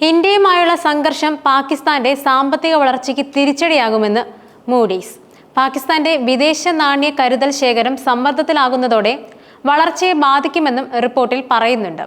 ഇന്ത്യയുമായുള്ള സംഘർഷം പാകിസ്ഥാന്റെ സാമ്പത്തിക വളർച്ചയ്ക്ക് തിരിച്ചടിയാകുമെന്ന് മൂഡീസ് പാകിസ്ഥാന്റെ വിദേശ നാണ്യ കരുതൽ ശേഖരം സമ്മർദ്ദത്തിലാകുന്നതോടെ വളർച്ചയെ ബാധിക്കുമെന്നും റിപ്പോർട്ടിൽ പറയുന്നുണ്ട്.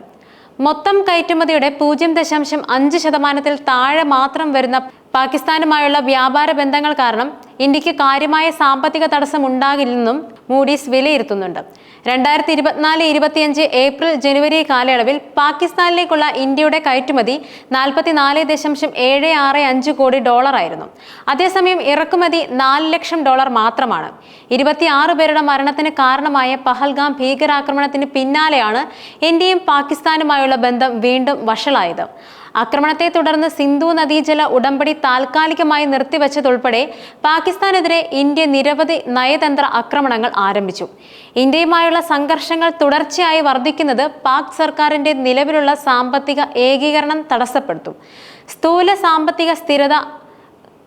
മൊത്തം കയറ്റുമതിയുടെ പൂജ്യം ദശാംശം അഞ്ച് ശതമാനത്തിൽ താഴെ മാത്രം വരുന്ന പാകിസ്ഥാനുമായുള്ള വ്യാപാര ബന്ധങ്ങൾ കാരണം ഇന്ത്യയ്ക്ക് കാര്യമായ സാമ്പത്തിക തടസ്സം ഉണ്ടാകില്ലെന്നും മൂഡീസ് വിലയിരുത്തുന്നുണ്ട്. രണ്ടായിരത്തി ഇരുപത്തിനാല് ഇരുപത്തിയഞ്ച് ഏപ്രിൽ ജനുവരി കാലയളവിൽ പാകിസ്ഥാനിലേക്കുള്ള ഇന്ത്യയുടെ കയറ്റുമതി നാൽപ്പത്തിനാല് ദശാംശം ഏഴ് ആറ് അഞ്ച് കോടി ഡോളറായിരുന്നു. അതേസമയം ഇറക്കുമതി നാല് ലക്ഷം ഡോളർ മാത്രമാണ്. ഇരുപത്തിയാറ് പേരുടെ മരണത്തിന് കാരണമായ പഹൽഗാം ഭീകരാക്രമണത്തിന് പിന്നാലെയാണ് ഇന്ത്യയും പാകിസ്ഥാനുമായുള്ള ബന്ധം വീണ്ടും വഷളായത്. ആക്രമണത്തെ തുടർന്ന് സിന്ധു നദീജല ഉടമ്പടി താൽക്കാലികമായി നിർത്തിവച്ചതുൾപ്പെടെ പാകിസ്ഥാനെതിരെ ഇന്ത്യ നിരവധി നയതന്ത്ര ആക്രമണങ്ങൾ ആരംഭിച്ചു. ഇന്ത്യയുമായുള്ള സംഘർഷങ്ങൾ തുടർച്ചയായി വർദ്ധിക്കുന്നത് പാക് സർക്കാരിന്റെ നിലവിലുള്ള സാമ്പത്തിക ഏകീകരണം തടസ്സപ്പെടുത്തും. സ്ഥൂല സാമ്പത്തിക സ്ഥിരത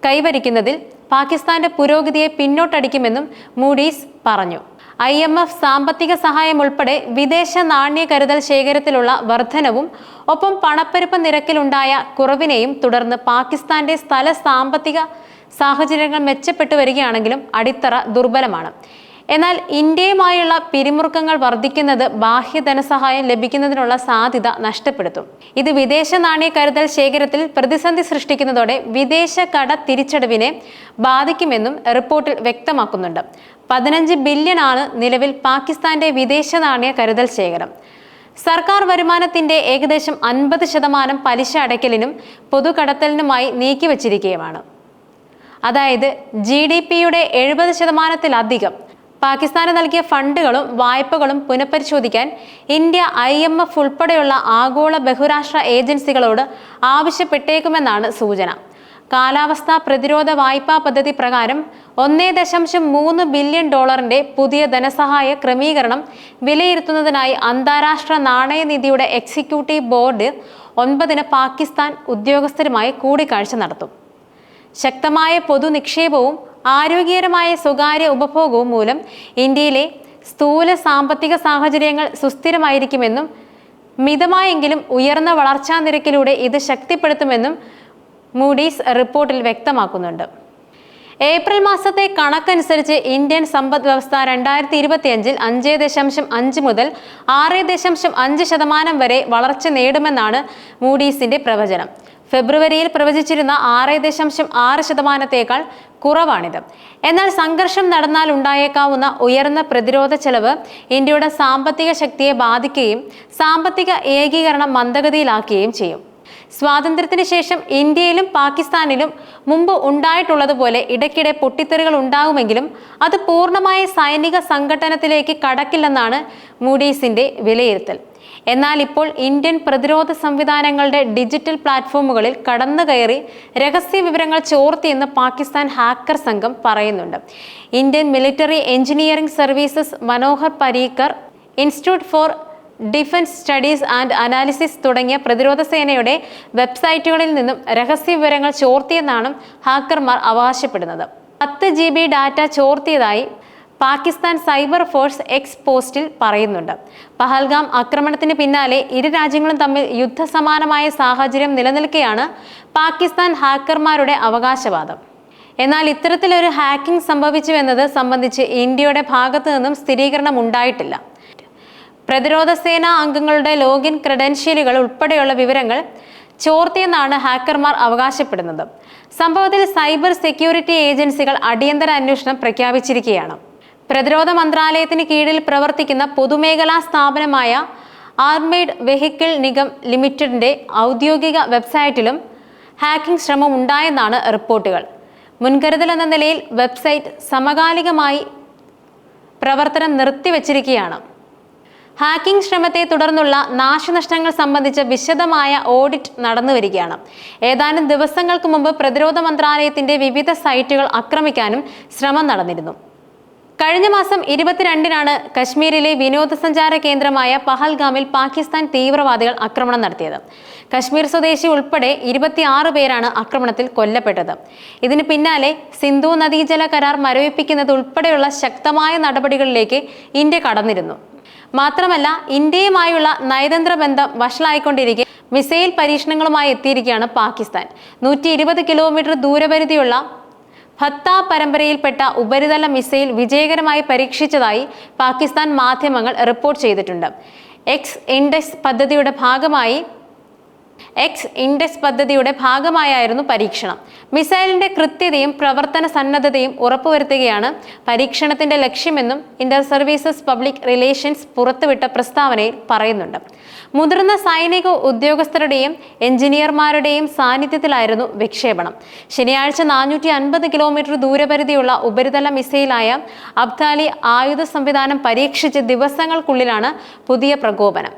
കൈവരിക്കുന്നതിൽ പാകിസ്ഥാന്റെ പുരോഗതിയെ പിന്നോട്ടടിക്കുമെന്നും മൂഡീസ് പറഞ്ഞു. ഐ എം എഫ് സാമ്പത്തിക സഹായം ഉൾപ്പെടെ വിദേശ നാണ്യ കരുതൽ ശേഖരത്തിലുള്ള വർധനവും ഒപ്പം പണപ്പെരുപ്പ നിരക്കിലുണ്ടായ കുറവിനെയും തുടർന്ന് പാകിസ്ഥാന്റെ സ്ഥല സാമ്പത്തിക സാഹചര്യങ്ങൾ മെച്ചപ്പെട്ടു വരികയാണെങ്കിലും അടിത്തറ ദുർബലമാണ്. എന്നാൽ ഇന്ത്യയുമായുള്ള പിരിമുറുക്കങ്ങൾ വർദ്ധിക്കുന്നത് ബാഹ്യ ധനസഹായം ലഭിക്കുന്നതിനുള്ള സാധ്യത നഷ്ടപ്പെടുത്തും. ഇത് വിദേശ നാണയ കരുതൽ ശേഖരത്തിൽ പ്രതിസന്ധി സൃഷ്ടിക്കുന്നതോടെ വിദേശ കട തിരിച്ചടവിനെ ബാധിക്കുമെന്നും റിപ്പോർട്ടിൽ വ്യക്തമാക്കുന്നുണ്ട്. പതിനഞ്ച് ബില്യൺ ആണ് നിലവിൽ പാകിസ്ഥാന്റെ വിദേശ നാണയ കരുതൽ ശേഖരം. സർക്കാർ വരുമാനത്തിന്റെ ഏകദേശം അൻപത് ശതമാനം പലിശ അടയ്ക്കലിനും പൊതുകടത്തലിനുമായി നീക്കിവച്ചിരിക്കുകയുമാണ്. അതായത് ജി ഡി പിയുടെ എഴുപത് ശതമാനത്തിലധികം പാകിസ്ഥാന് നൽകിയ ഫണ്ടുകളും വായ്പകളും പുനഃപരിശോധിക്കാൻ ഇന്ത്യ ഐ എം എഫ് ഉൾപ്പെടെയുള്ള ആഗോള ബഹുരാഷ്ട്ര ഏജൻസികളോട് ആവശ്യപ്പെട്ടേക്കുമെന്നാണ് സൂചന. കാലാവസ്ഥാ പ്രതിരോധ വായ്പാ പദ്ധതി പ്രകാരം ഒന്നേ ദശാംശം മൂന്ന് ബില്യൺ ഡോളറിന്റെ പുതിയ ധനസഹായ ക്രമീകരണം വിലയിരുത്തുന്നതിനായി അന്താരാഷ്ട്ര നാണയനിധിയുടെ എക്സിക്യൂട്ടീവ് ബോർഡ് ഒൻപതിന് പാകിസ്ഥാൻ ഉദ്യോഗസ്ഥരുമായി കൂടിക്കാഴ്ച നടത്തും. ശക്തമായ പൊതുനിക്ഷേപവും ആരോഗ്യകരമായ സ്വകാര്യ ഉപഭോഗവും മൂലം ഇന്ത്യയിലെ സ്ഥൂല സാമ്പത്തിക സാഹചര്യങ്ങൾ സുസ്ഥിരമായിരിക്കുമെന്നും മിതമായെങ്കിലും ഉയർന്ന വളർച്ചാ നിരക്കിലൂടെ ഇത് ശക്തിപ്പെടുത്തുമെന്നും മൂഡീസ് റിപ്പോർട്ടിൽ വ്യക്തമാക്കുന്നുണ്ട്. ഏപ്രിൽ മാസത്തെ കണക്കനുസരിച്ച് ഇന്ത്യൻ സമ്പദ് വ്യവസ്ഥ രണ്ടായിരത്തി ഇരുപത്തിയഞ്ചിൽ അഞ്ച് ദശാംശം അഞ്ച് മുതൽ ആറ് ദശാംശം അഞ്ച് ശതമാനം വരെ വളർച്ച നേടുമെന്നാണ് മൂഡീസിന്റെ പ്രവചനം. ഫെബ്രുവരിയിൽ പ്രവചിച്ചിരുന്ന ആറ് ദശാംശം ആറ് ശതമാനത്തേക്കാൾ കുറവാണിത്. എന്നാൽ സംഘർഷം നടന്നാൽ ഉണ്ടായേക്കാവുന്ന ഉയർന്ന പ്രതിരോധ ചെലവ് ഇന്ത്യയുടെ സാമ്പത്തിക ശക്തിയെ ബാധിക്കുകയും സാമ്പത്തിക ഏകീകരണം മന്ദഗതിയിലാക്കുകയും ചെയ്യും. സ്വാതന്ത്ര്യത്തിന് ശേഷം ഇന്ത്യയിലും പാകിസ്ഥാനിലും മുമ്പ് ഉണ്ടായിട്ടുള്ളതുപോലെ ഇടയ്ക്കിടെ പൊട്ടിത്തെറികൾ ഉണ്ടാകുമെങ്കിലും അത് പൂർണമായ സൈനിക സംഘടനത്തിലേക്ക് കടക്കില്ലെന്നാണ് മൂഡീസിന്റെ വിലയിരുത്തൽ. എന്നാൽ ഇപ്പോൾ ഇന്ത്യൻ പ്രതിരോധ സംവിധാനങ്ങളുടെ ഡിജിറ്റൽ പ്ലാറ്റ്ഫോമുകളിൽ കടന്നു കയറി രഹസ്യ വിവരങ്ങൾ ചോർത്തിയെന്ന് പാകിസ്ഥാൻ ഹാക്കർ സംഘം പറയുന്നുണ്ട്. Indian military engineering services Manohar Parrikar institute for defence studies and analysis തുടങ്ങിയ പ്രതിരോധ സേനയുടെ വെബ്സൈറ്റുകളിൽ നിന്നും രഹസ്യ വിവരങ്ങൾ ചോർത്തിയെന്നാണ് ഹാക്കർമാർ അവകാശപ്പെടുന്നത്. പത്ത് ജി ബി ഡാറ്റ ചോർത്തിയതായി പാകിസ്ഥാൻ സൈബർ ഫോഴ്സ് എക്സ് പോസ്റ്റിൽ പറയുന്നുണ്ട്. പഹൽഗാം ആക്രമണത്തിന് പിന്നാലെ ഇരു രാജ്യങ്ങളും തമ്മിൽ യുദ്ധസമാനമായ സാഹചര്യം നിലനിൽക്കെയാണ് പാകിസ്ഥാൻ ഹാക്കർമാരുടെ അവകാശവാദം. എന്നാൽ ഇത്തരത്തിലൊരു ഹാക്കിംഗ് സംഭവിച്ചുവെന്നത് സംബന്ധിച്ച് ഇന്ത്യയുടെ ഭാഗത്തു നിന്നും സ്ഥിരീകരണം ഉണ്ടായിട്ടില്ല. പ്രതിരോധ സേനാ അംഗങ്ങളുടെ ലോഗിൻ ക്രെഡൻഷ്യലുകൾ ഉൾപ്പെടെയുള്ള വിവരങ്ങൾ ചോർത്തിയെന്നാണ് ഹാക്കർമാർ അവകാശപ്പെടുന്നത്. സംഭവത്തിൽ സൈബർ സെക്യൂരിറ്റി ഏജൻസികൾ അടിയന്തര അന്വേഷണം പ്രഖ്യാപിച്ചിരിക്കുകയാണ്. പ്രതിരോധ മന്ത്രാലയത്തിന് കീഴിൽ പ്രവർത്തിക്കുന്ന പൊതുമേഖലാ സ്ഥാപനമായ ആർമേഡ് വെഹിക്കിൾ നിഗം ലിമിറ്റഡിന്റെ ഔദ്യോഗിക വെബ്സൈറ്റിലും ഹാക്കിംഗ് ശ്രമം ഉണ്ടായെന്നാണ് റിപ്പോർട്ടുകൾ. മുൻകരുതൽ എന്ന നിലയിൽ വെബ്സൈറ്റ് സമകാലികമായി പ്രവർത്തനം നിർത്തിവച്ചിരിക്കുകയാണ്. ഹാക്കിംഗ് ശ്രമത്തെ തുടർന്നുള്ള നാശനഷ്ടങ്ങൾ സംബന്ധിച്ച വിശദമായ ഓഡിറ്റ് നടന്നു വരികയാണ് ഏതാനും ദിവസങ്ങൾക്ക് മുമ്പ് പ്രതിരോധ മന്ത്രാലയത്തിന്റെ വിവിധ സൈറ്റുകൾ ആക്രമിക്കാനും ശ്രമം നടന്നിരുന്നു. കഴിഞ്ഞ മാസം ഇരുപത്തിരണ്ടിനാണ് കശ്മീരിലെ വിനോദസഞ്ചാര കേന്ദ്രമായ പഹൽഗാമിൽ പാകിസ്ഥാൻ തീവ്രവാദികൾ ആക്രമണം നടത്തിയത്. കശ്മീർ സ്വദേശി ഉൾപ്പെടെ ഇരുപത്തിയാറ് പേരാണ് ആക്രമണത്തിൽ കൊല്ലപ്പെട്ടത്. ഇതിന് പിന്നാലെ സിന്ധു നദീജല കരാർ മരവിപ്പിക്കുന്നത് ഉൾപ്പെടെയുള്ള ശക്തമായ നടപടികളിലേക്ക് ഇന്ത്യ കടന്നിരുന്നു. മാത്രമല്ല ഇന്ത്യയുമായുള്ള നയതന്ത്ര ബന്ധം വഷളായിക്കൊണ്ടിരിക്കെ മിസൈൽ പരീക്ഷണങ്ങളുമായി എത്തിയിരിക്കുകയാണ് പാകിസ്ഥാൻ. നൂറ്റി ഇരുപത് കിലോമീറ്റർ ദൂരപരിധിയുള്ള ഭത്ത പരമ്പരയിൽപ്പെട്ട ഉപരിതല മിസൈൽ വിജയകരമായി പരീക്ഷിച്ചതായി പാകിസ്ഥാൻ മാധ്യമങ്ങൾ റിപ്പോർട്ട് ചെയ്തിട്ടുണ്ട്. എക്സ് ഇൻഡെക്സ് പദ്ധതിയുടെ ഭാഗമായി എക്സ് ഇൻഡെക്സ് പദ്ധതിയുടെ ഭാഗമായായിരുന്നു പരീക്ഷണം. മിസൈലിന്റെ കൃത്യതയും പ്രവർത്തന സന്നദ്ധതയും ഉറപ്പുവരുത്തുകയാണ് പരീക്ഷണത്തിന്റെ ലക്ഷ്യമെന്നും ഇന്റർ സർവീസസ് പബ്ലിക് റിലേഷൻസ് പുറത്തുവിട്ട പ്രസ്താവനയിൽ പറയുന്നുണ്ട്. മുതിർന്ന സൈനിക ഉദ്യോഗസ്ഥരുടെയും എഞ്ചിനീയർമാരുടെയും സാന്നിധ്യത്തിലായിരുന്നു വിക്ഷേപണം. ശനിയാഴ്ച നാനൂറ്റി അൻപത് കിലോമീറ്റർ ദൂരപരിധിയുള്ള ഉപരിതല മിസൈലായ അബ്ദാലി ആയുധ സംവിധാനം പരീക്ഷിച്ച് ദിവസങ്ങൾക്കുള്ളിലാണ് പുതിയ പ്രകോപനം.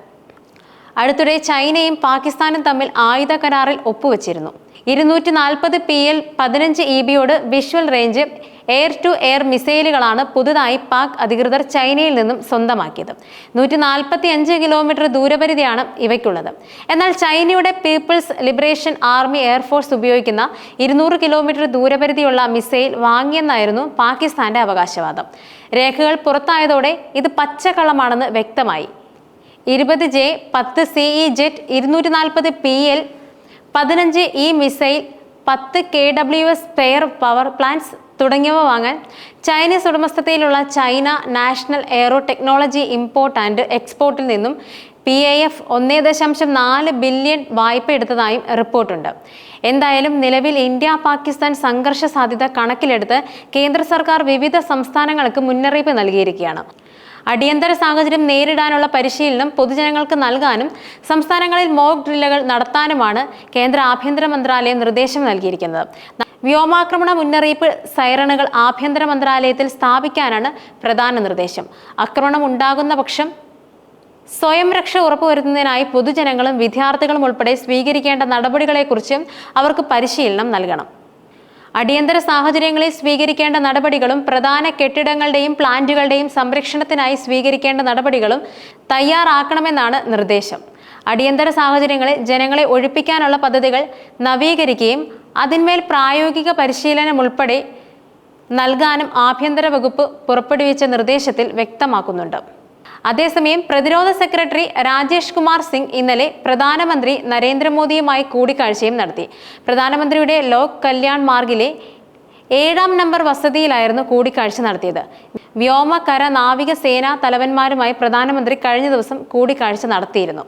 അടുത്തിടെ ചൈനയും പാകിസ്ഥാനും തമ്മിൽ ആയുധ കരാറിൽ ഒപ്പുവച്ചിരുന്നു. ഇരുന്നൂറ്റി നാൽപ്പത് പി എൽ പതിനഞ്ച് E ബിയോട് visual range air to air മിസൈലുകളാണ് പുതുതായി പാക് അധികൃതർ ചൈനയിൽ നിന്നും സ്വന്തമാക്കിയത്. നൂറ്റി നാൽപ്പത്തി അഞ്ച് കിലോമീറ്റർ ദൂരപരിധിയാണ് ഇവയ്ക്കുള്ളത്. എന്നാൽ ചൈനയുടെ പീപ്പിൾസ് ലിബറേഷൻ ആർമി എയർഫോഴ്സ് ഉപയോഗിക്കുന്ന ഇരുന്നൂറ് കിലോമീറ്റർ ദൂരപരിധിയുള്ള മിസൈൽ വാങ്ങിയെന്നായിരുന്നു പാകിസ്ഥാന്റെ അവകാശവാദം. രേഖകൾ പുറത്തായതോടെ ഇത് പച്ചക്കള്ളമാണെന്ന് വ്യക്തമായി. ഇരുപത് ജെ പത്ത് സി ഇ ജെറ്റ് ഇരുന്നൂറ്റി നാൽപ്പത് പി എൽ പതിനഞ്ച് ഇ മിസൈൽ പത്ത് K W S pair power plants തുടങ്ങിയവ വാങ്ങാൻ ചൈനീസ് ഉടമസ്ഥതയിലുള്ള China national aero technology import and എക്സ്പോർട്ടിൽ നിന്നും പി ഐ എഫ് ഒന്നേ ദശാംശം നാല് ബില്യൺ വായ്പ എടുത്തതായും റിപ്പോർട്ടുണ്ട്. എന്തായാലും നിലവിൽ ഇന്ത്യ പാകിസ്ഥാൻ സംഘർഷ സാധ്യത കണക്കിലെടുത്ത് കേന്ദ്ര സർക്കാർ വിവിധ സംസ്ഥാനങ്ങൾക്ക് മുന്നറിയിപ്പ് നൽകിയിരിക്കുകയാണ്. അടിയന്തര സാഹചര്യം നേരിടാനുള്ള പരിശീലനം പൊതുജനങ്ങൾക്ക് നൽകാനും സംസ്ഥാനങ്ങളിൽ മോക്ക് ഡ്രില്ലുകൾ നടത്താനുമാണ് കേന്ദ്ര ആഭ്യന്തര മന്ത്രാലയം നിർദ്ദേശം നൽകിയിരിക്കുന്നത്. വ്യോമാക്രമണ മുന്നറിയിപ്പ് സൈറണുകൾ ആഭ്യന്തര മന്ത്രാലയത്തിൽ സ്ഥാപിക്കാനാണ് പ്രധാന നിർദ്ദേശം. ആക്രമണം ഉണ്ടാകുന്ന പക്ഷം സ്വയം രക്ഷ ഉറപ്പുവരുത്തുന്നതിനായി പൊതുജനങ്ങളും വിദ്യാർത്ഥികളും ഉൾപ്പെടെ സ്വീകരിക്കേണ്ട നടപടികളെക്കുറിച്ചും അവർക്ക് പരിശീലനം നൽകണം. അടിയന്തര സാഹചര്യങ്ങളിൽ സ്വീകരിക്കേണ്ട നടപടികളും പ്രധാന കെട്ടിടങ്ങളുടെയും പ്ലാന്റുകളുടെയും സംരക്ഷണത്തിനായി സ്വീകരിക്കേണ്ട നടപടികളും തയ്യാറാക്കണമെന്നാണ് നിർദ്ദേശം. അടിയന്തര സാഹചര്യങ്ങളിൽ ജനങ്ങളെ ഒഴിപ്പിക്കാനുള്ള പദ്ധതികൾ നവീകരിക്കുകയും അതിന്മേൽ പ്രായോഗിക പരിശീലനം ഉൾപ്പെടെ നൽകാനും ആഭ്യന്തര വകുപ്പ് പുറപ്പെടുവിച്ച നിർദ്ദേശത്തിൽ വ്യക്തമാക്കുന്നുണ്ട്. അതേസമയം പ്രതിരോധ സെക്രട്ടറി രാജേഷ് കുമാർ സിംഗ് ഇന്നലെ പ്രധാനമന്ത്രി നരേന്ദ്രമോദിയുമായി കൂടിക്കാഴ്ചയും നടത്തി. പ്രധാനമന്ത്രിയുടെ ലോക് കല്യാൺ മാർഗിലെ ഏഴാം നമ്പർ വസതിയിലായിരുന്നു കൂടിക്കാഴ്ച നടത്തിയത്. വ്യോമ കര നാവിക സേനാ തലവന്മാരുമായി പ്രധാനമന്ത്രി കഴിഞ്ഞ ദിവസം കൂടിക്കാഴ്ച നടത്തിയിരുന്നു.